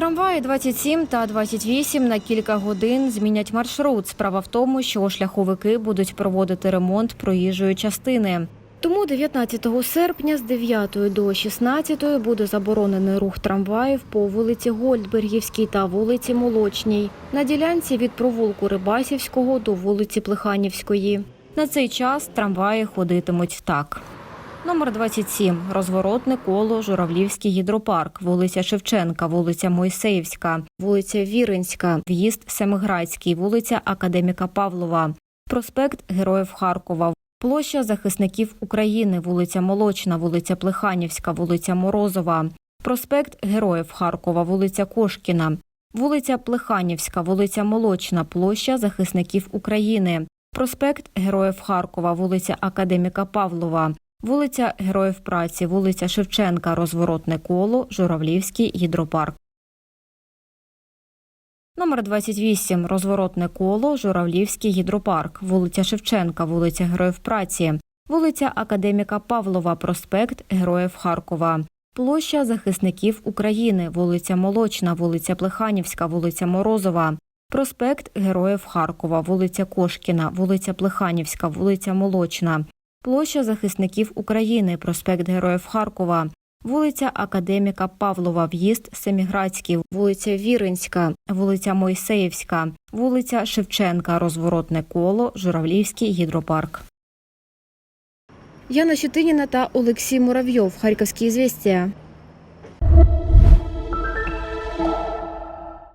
Трамваї 27 та 28 на кілька годин змінять маршрут. Справа в тому, що шляховики будуть проводити ремонт проїжджої частини. Тому 19 серпня з 9 до 16 буде заборонений рух трамваїв по вулиці Гольдбергівській та вулиці Молочній на ділянці від провулку Рибасівського до вулиці Плеханівської. На цей час трамваї ходитимуть так. Номер 27. Розворотне коло Журавлівський гідропарк, вулиця Шевченка, вулиця Мойсеївська, вулиця Віринська, в'їзд Семиградський, вулиця Академіка Павлова, проспект Героїв Харкова, площа захисників України, вулиця Молочна, вулиця Плеханівська, вулиця Морозова, проспект Героїв Харкова, вулиця Кошкіна, вулиця Плеханівська, вулиця Молочна, площа захисників України, проспект Героїв Харкова, вулиця Академіка Павлова, Вулиця Героїв Праці, вулиця Шевченка, розворотне коло, Журавлівський гідропарк. Номер 28. Розворотне коло, Журавлівський гідропарк, вулиця Шевченка, вулиця Героїв Праці, вулиця Академіка Павлова, проспект Героїв Харкова. Площа захисників України, вулиця Молочна, вулиця Плеханівська, вулиця Морозова, проспект Героїв Харкова, вулиця Кошкіна, вулиця Плеханівська, вулиця Молочна, Площа захисників України, проспект Героїв Харкова, вулиця Академіка Павлова, в'їзд Семіградський, вулиця Віринська, вулиця Мойсеївська, вулиця Шевченка, розворотне коло, Журавлівський гідропарк. Яна Щетиніна та Олексій Муравйов. Харківські звістя.